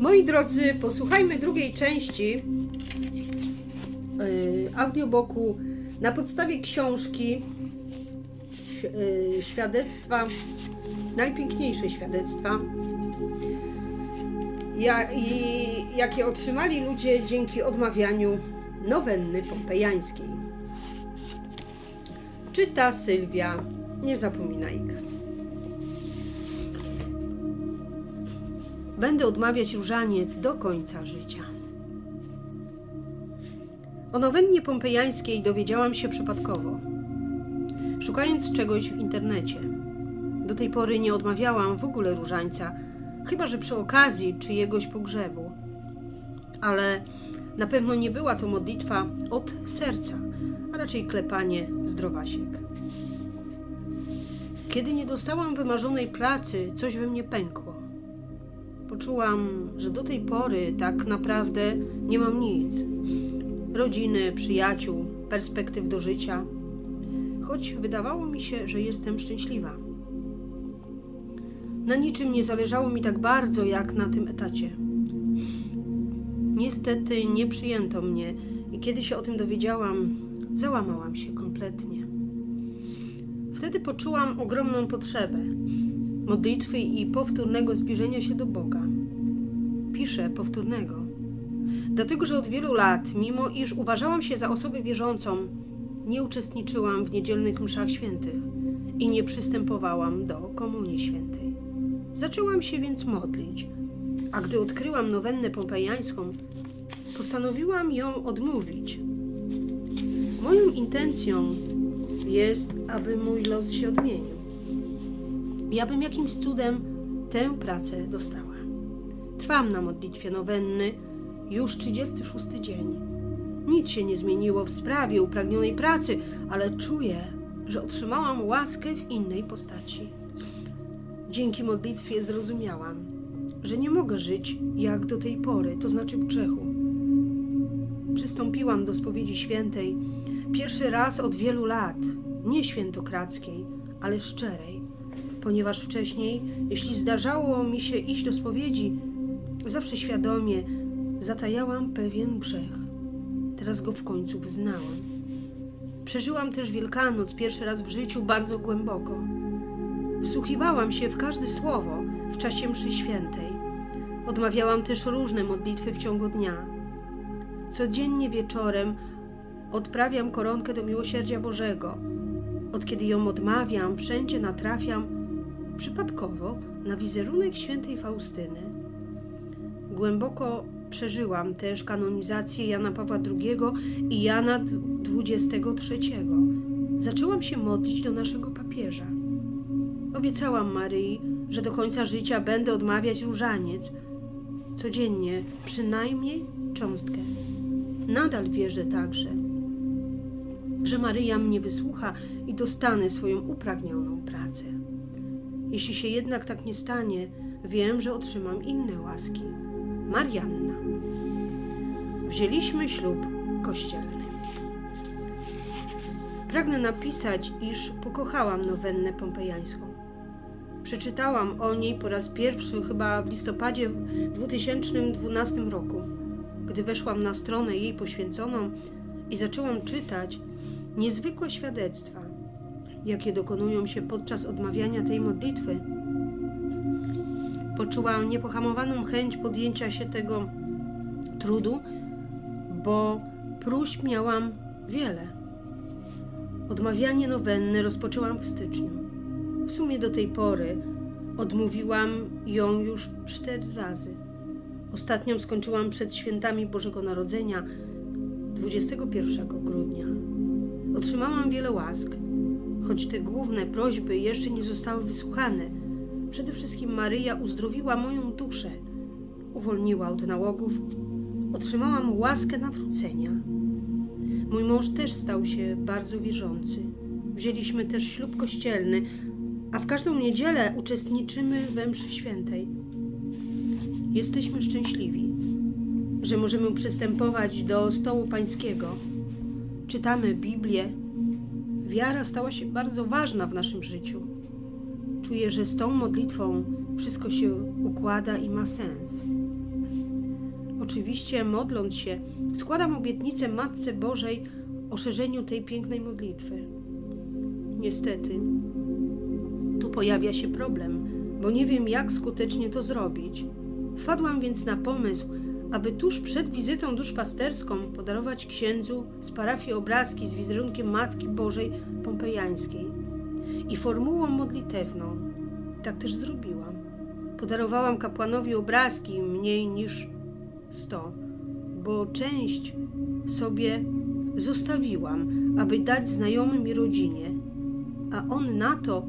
Moi drodzy, posłuchajmy drugiej części yy, audiobooku na podstawie książki yy, świadectwa, najpiękniejsze świadectwa, jakie otrzymali ludzie dzięki odmawianiu nowenny pompejańskiej. Czyta Sylwia Niezapominajka. Będę odmawiać różaniec do końca życia. O nowennie pompejańskiej dowiedziałam się przypadkowo, szukając czegoś w internecie. Do tej pory nie odmawiałam w ogóle różańca, chyba że przy okazji czyjegoś pogrzebu. Ale na pewno nie była to modlitwa od serca, a raczej klepanie zdrowasiek. Kiedy nie dostałam wymarzonej pracy, coś we mnie pękło. Poczułam, że do tej pory tak naprawdę nie mam nic. Rodziny, przyjaciół, perspektyw do życia. Choć wydawało mi się, że jestem szczęśliwa. Na niczym nie zależało mi tak bardzo jak na tym etacie. Niestety nie przyjęto mnie i kiedy się o tym dowiedziałam, załamałam się kompletnie. Wtedy poczułam ogromną potrzebę modlitwy i powtórnego zbliżenia się do Boga. Piszę powtórnego, dlatego że od wielu lat, mimo iż uważałam się za osobę wierzącą, nie uczestniczyłam w niedzielnych mszach świętych i nie przystępowałam do Komunii Świętej. Zaczęłam się więc modlić, a gdy odkryłam nowennę pompejańską, postanowiłam ją odmówić. Moją intencją jest, aby mój los się odmienił. Ja bym jakimś cudem tę pracę dostała. Trwam na modlitwie nowenny już 36 dzień. Nic się nie zmieniło w sprawie upragnionej pracy, ale czuję, że otrzymałam łaskę w innej postaci. Dzięki modlitwie zrozumiałam, że nie mogę żyć jak do tej pory, to znaczy w grzechu. Przystąpiłam do spowiedzi świętej pierwszy raz od wielu lat, nie świętokradzkiej, ale szczerej, ponieważ wcześniej, jeśli zdarzało mi się iść do spowiedzi, zawsze świadomie zatajałam pewien grzech. Teraz go w końcu wyznałam. Przeżyłam też Wielkanoc pierwszy raz w życiu bardzo głęboko. Wsłuchiwałam się w każde słowo w czasie mszy świętej. Odmawiałam też różne modlitwy w ciągu dnia. Codziennie wieczorem odprawiam koronkę do miłosierdzia Bożego. Od kiedy ją odmawiam, wszędzie natrafiam przypadkowo na wizerunek świętej Faustyny. Głęboko przeżyłam też kanonizację Jana Pawła II i Jana XXIII. Zaczęłam się modlić do naszego papieża. Obiecałam Maryi, że do końca życia będę odmawiać różaniec, codziennie przynajmniej cząstkę. Nadal wierzę także, że Maryja mnie wysłucha i dostanę swoją upragnioną pracę. Jeśli się jednak tak nie stanie, wiem, że otrzymam inne łaski. Marianna. Wzięliśmy ślub kościelny. Pragnę napisać, iż pokochałam nowennę pompejańską. Przeczytałam o niej po raz pierwszy chyba w listopadzie w 2012 roku, gdy weszłam na stronę jej poświęconą i zaczęłam czytać niezwykłe świadectwa, jakie dokonują się podczas odmawiania tej modlitwy. Poczułam niepohamowaną chęć podjęcia się tego trudu, bo próśb miałam wiele. Odmawianie nowenny rozpoczęłam w styczniu. W sumie do tej pory odmówiłam ją już cztery razy. Ostatnią skończyłam przed świętami Bożego Narodzenia 21 grudnia. Otrzymałam wiele łask, choć te główne prośby jeszcze nie zostały wysłuchane. Przede wszystkim Maryja uzdrowiła moją duszę, uwolniła od nałogów, otrzymałam łaskę nawrócenia. Mój mąż też stał się bardzo wierzący. Wzięliśmy też ślub kościelny, a w każdą niedzielę uczestniczymy we mszy świętej. Jesteśmy szczęśliwi, że możemy przystępować do stołu pańskiego. Czytamy Biblię. Wiara stała się bardzo ważna w naszym życiu. Czuję, że z tą modlitwą wszystko się układa i ma sens. Oczywiście, modląc się, składam obietnicę Matce Bożej o szerzeniu tej pięknej modlitwy. Niestety, tu pojawia się problem, bo nie wiem, jak skutecznie to zrobić. Wpadłam więc na pomysł, aby tuż przed wizytą duszpasterską podarować księdzu z parafii obrazki z wizerunkiem Matki Bożej Pompejańskiej i formułą modlitewną. Tak też zrobiłam. Podarowałam kapłanowi obrazki mniej niż 100, bo część sobie zostawiłam, aby dać znajomym i rodzinie, a on na to,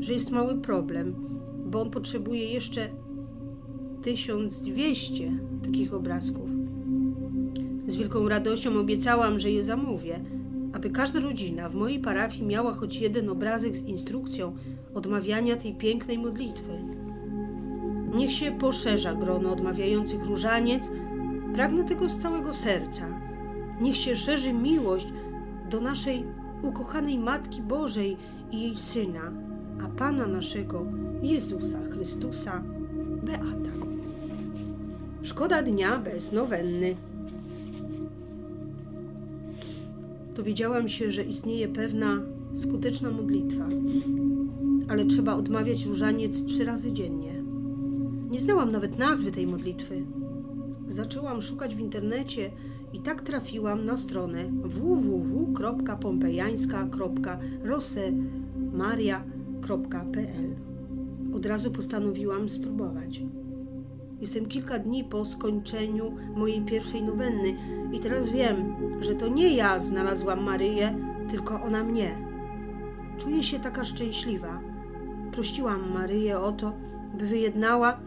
że jest mały problem, bo on potrzebuje jeszcze 1200 takich obrazków. Z wielką radością obiecałam, że je zamówię, aby każda rodzina w mojej parafii miała choć jeden obrazek z instrukcją odmawiania tej pięknej modlitwy. Niech się poszerza grono odmawiających różaniec, pragnę tego z całego serca. Niech się szerzy miłość do naszej ukochanej Matki Bożej i jej Syna, a Pana naszego Jezusa Chrystusa, Beata. Szkoda dnia bez nowenny. Dowiedziałam się, że istnieje pewna skuteczna modlitwa, ale trzeba odmawiać różaniec trzy razy dziennie. Nie znałam nawet nazwy tej modlitwy. Zaczęłam szukać w internecie i tak trafiłam na stronę www.pompejańska.rosemaria.pl. Od razu postanowiłam spróbować. Jestem kilka dni po skończeniu mojej pierwszej nowenny i teraz wiem, że to nie ja znalazłam Maryję, tylko ona mnie. Czuję się taka szczęśliwa. Prosiłam Maryję o to, by wyjednała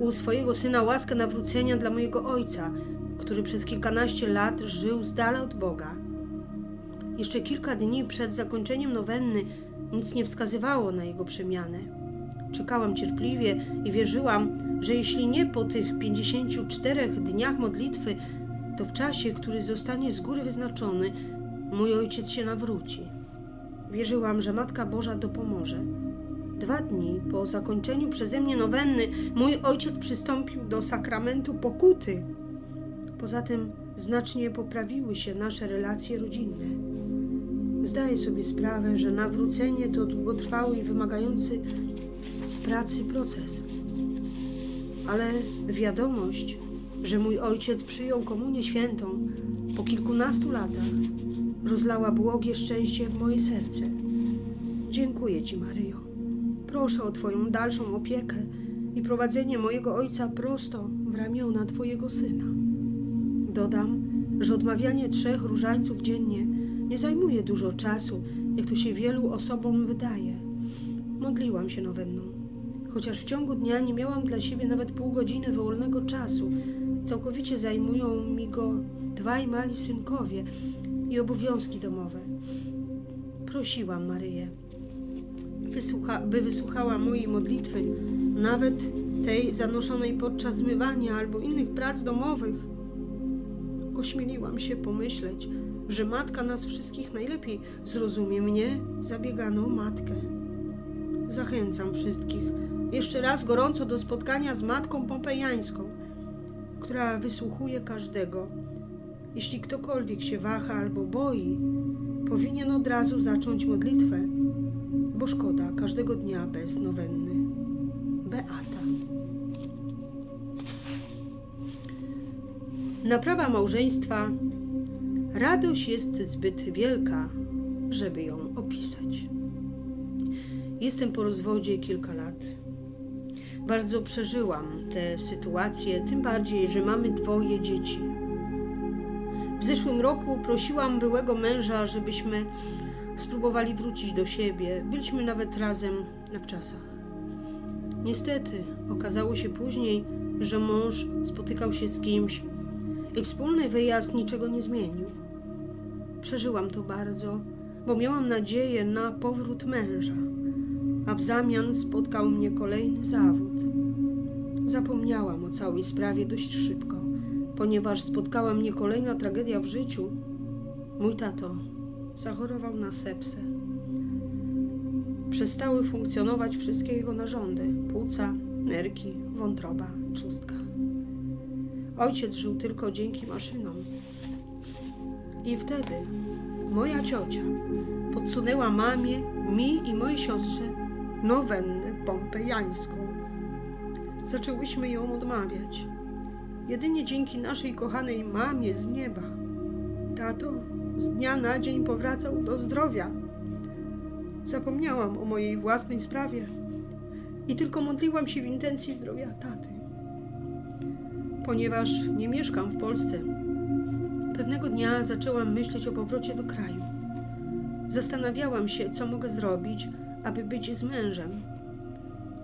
u swojego syna łaskę nawrócenia dla mojego ojca, który przez kilkanaście lat żył z dala od Boga. Jeszcze kilka dni przed zakończeniem nowenny nic nie wskazywało na jego przemianę. Czekałam cierpliwie i wierzyłam, że jeśli nie po tych 54 dniach modlitwy, to w czasie, który zostanie z góry wyznaczony, mój ojciec się nawróci. Wierzyłam, że Matka Boża dopomoże. Dwa dni po zakończeniu przeze mnie nowenny, mój ojciec przystąpił do sakramentu pokuty. Poza tym znacznie poprawiły się nasze relacje rodzinne. Zdaję sobie sprawę, że nawrócenie to długotrwały i wymagający pracy proces. Ale wiadomość, że mój ojciec przyjął komunię świętą po kilkunastu latach, rozlała błogie szczęście w moje serce. Dziękuję Ci, Maryjo. Proszę o Twoją dalszą opiekę i prowadzenie mojego ojca prosto w ramiona Twojego syna. Dodam, że odmawianie trzech różańców dziennie nie zajmuje dużo czasu, jak to się wielu osobom wydaje. Modliłam się nowenną, chociaż w ciągu dnia nie miałam dla siebie nawet pół godziny wolnego czasu. Całkowicie zajmują mi go dwaj mali synkowie i obowiązki domowe. Prosiłam Maryję, wysłucha, by wysłuchała mojej modlitwy, nawet tej zanoszonej podczas zmywania albo innych prac domowych. Ośmieliłam się pomyśleć, że matka nas wszystkich najlepiej zrozumie mnie, zabieganą matkę. Zachęcam wszystkich jeszcze raz gorąco do spotkania z matką pompejańską, która wysłuchuje każdego. Jeśli ktokolwiek się waha albo boi, powinien od razu zacząć modlitwę, bo szkoda każdego dnia bez nowenny. Beata. Naprawa małżeństwa. Radość jest zbyt wielka, żeby ją opisać. Jestem po rozwodzie kilka lat. Bardzo przeżyłam tę sytuację, tym bardziej, że mamy dwoje dzieci. W zeszłym roku prosiłam byłego męża, żebyśmy spróbowali wrócić do siebie. Byliśmy nawet razem na wczasach. Niestety okazało się później, że mąż spotykał się z kimś i wspólny wyjazd niczego nie zmienił. Przeżyłam to bardzo, bo miałam nadzieję na powrót męża, a w zamian spotkał mnie kolejny zawód. Zapomniałam o całej sprawie dość szybko, ponieważ spotkała mnie kolejna tragedia w życiu. Mój tato zachorował na sepsę. Przestały funkcjonować wszystkie jego narządy: płuca, nerki, wątroba, trzustka. Ojciec żył tylko dzięki maszynom. I wtedy moja ciocia podsunęła mamie, mi i mojej siostrze nowennę pompejańską. Zaczęłyśmy ją odmawiać. Jedynie dzięki naszej kochanej mamie z nieba. Tato z dnia na dzień powracał do zdrowia. Zapomniałam o mojej własnej sprawie i tylko modliłam się w intencji zdrowia taty. Ponieważ nie mieszkam w Polsce, pewnego dnia zaczęłam myśleć o powrocie do kraju. Zastanawiałam się, co mogę zrobić, aby być z mężem.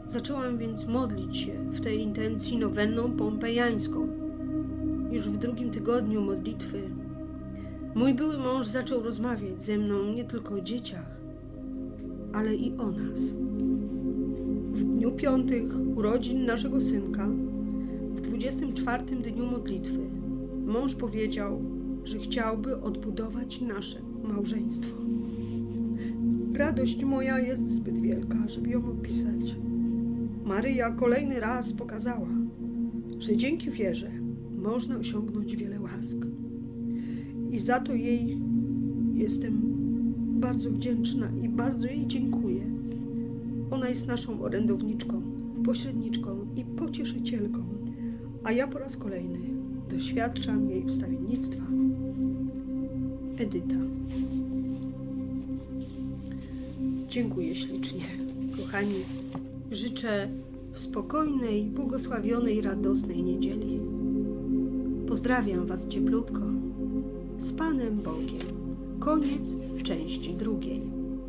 Zaczęłam więc modlić się w tej intencji nowenną pompejańską. Już w drugim tygodniu modlitwy mój były mąż zaczął rozmawiać ze mną nie tylko o dzieciach, ale i o nas. W dniu piątych urodzin naszego synka, w 24 dniu modlitwy, mąż powiedział, że chciałby odbudować nasze małżeństwo. Radość moja jest zbyt wielka, żeby ją opisać. Maryja kolejny raz pokazała, że dzięki wierze można osiągnąć wiele łask. I za to jej jestem bardzo wdzięczna i bardzo jej dziękuję. Ona jest naszą orędowniczką, pośredniczką i pocieszycielką, a ja po raz kolejny doświadczam jej wstawiennictwa. Edyta. Dziękuję ślicznie, kochani. Życzę spokojnej, błogosławionej, radosnej niedzieli. Pozdrawiam Was cieplutko. Z Panem Bogiem. Koniec części drugiej.